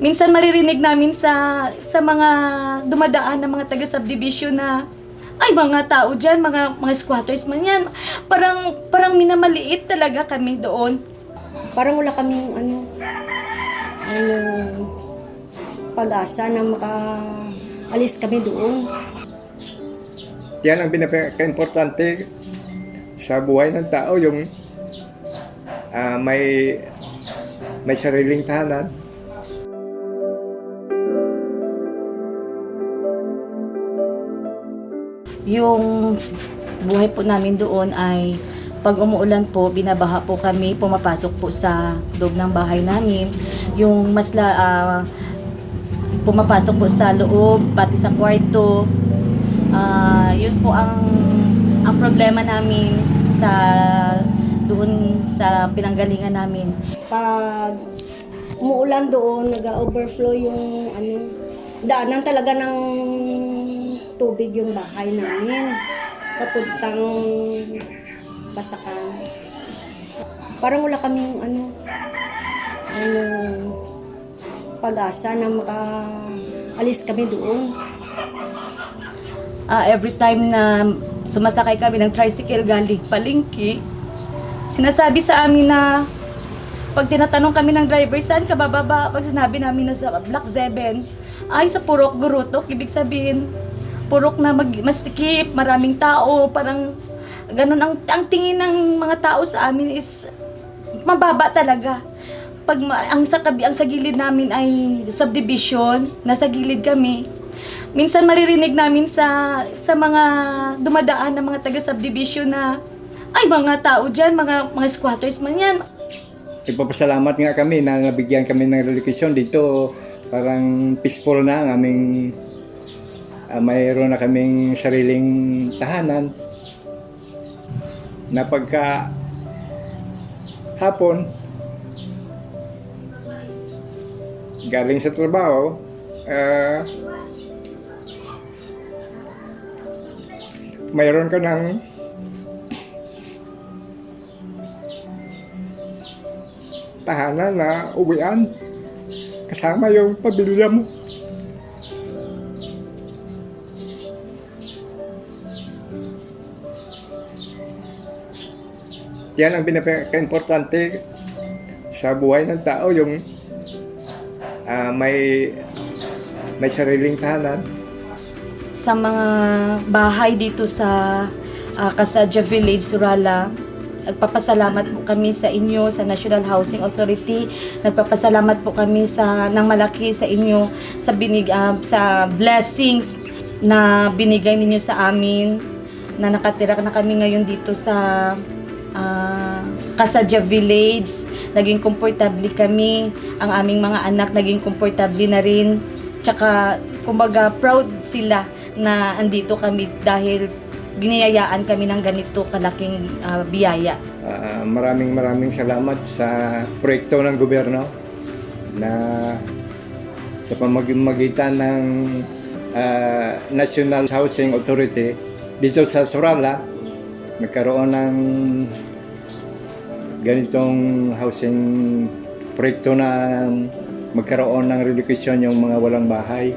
minsan maririnig namin sa sa mga dumadaan ng mga taga subdivision na ay mga tao diyan, mga mga squatters man yan. Parang parang minamaliit talaga kami doon. Parang wala kaming ano, ano, pag-asa na makaalis kami doon. Yan ang pinaka-importante sa buhay ng tao, yung ah, may may sariling tahanan. Yung buhay po namin doon ay pag umuulan po, binabaha po kami, pumapasok po sa loob ng bahay namin. Yung mas la, ah, pumapasok po sa loob, pati sa kwarto. Ah, yun po ang ang problema namin sa doon sa pinanggalingan namin. Pag umuulan doon, nag-overflow yung ano, daanan talaga ng tubig yung bahay namin. Papuntang pasakan. Parang wala kaming ano, ano, pag-asa na makaalis kami doon. Ah, every time na sumasakay kami ng tricycle galing palingki, sinasabi sa amin na pag tinatanong kami ng driver, saan ka bababa? Pag sinabi namin na sa Block 7, ay sa Purok Gurutok, ibig sabihin, Purok na mag, masikip, maraming tao, parang ganun ang, ang tingin ng mga tao sa amin is mababa talaga. Pag ang sa kabi, ang sa gilid namin ay subdivision, nasa gilid kami. Minsan maririnig namin sa sa mga dumadaan ng mga taga subdivision na ay mga tao diyan, mga mga squatters man yan. Nagpapasalamat nga kami na nabigyan kami ng relocation dito. Parang peaceful na ang aming ah, mayroon na kaming sariling tahanan. Na pagka hapon galing sa trabaho ah, mayroon ka ng tahanan na uwian kasama yung pamilya mo. Yan ang pinaka-importante sa buhay ng tao, yung ah, may may sariling tahanan. Sa mga bahay dito sa uh, Kasadja Village, Surala, nagpapasalamat po kami sa inyo sa National Housing Authority. Nagpapasalamat po kami sa ng malaki sa inyo sa binig ah, sa blessings na binigay ninyo sa amin na nakatira na kami ngayon dito sa ah, Kasadja Village. Naging komportable kami. Ang aming mga anak naging komportable na rin. Tsaka, kumbaga, proud sila na andito kami dahil giniyayaan kami ng ganito kalaking ah, biyaya. Ah, maraming maraming salamat sa proyekto ng gobyerno na sa pamamagitan ng ah, National Housing Authority dito sa Sorala nagkaroon ng ganitong housing proyekto na magkaroon ng relocation yung mga walang bahay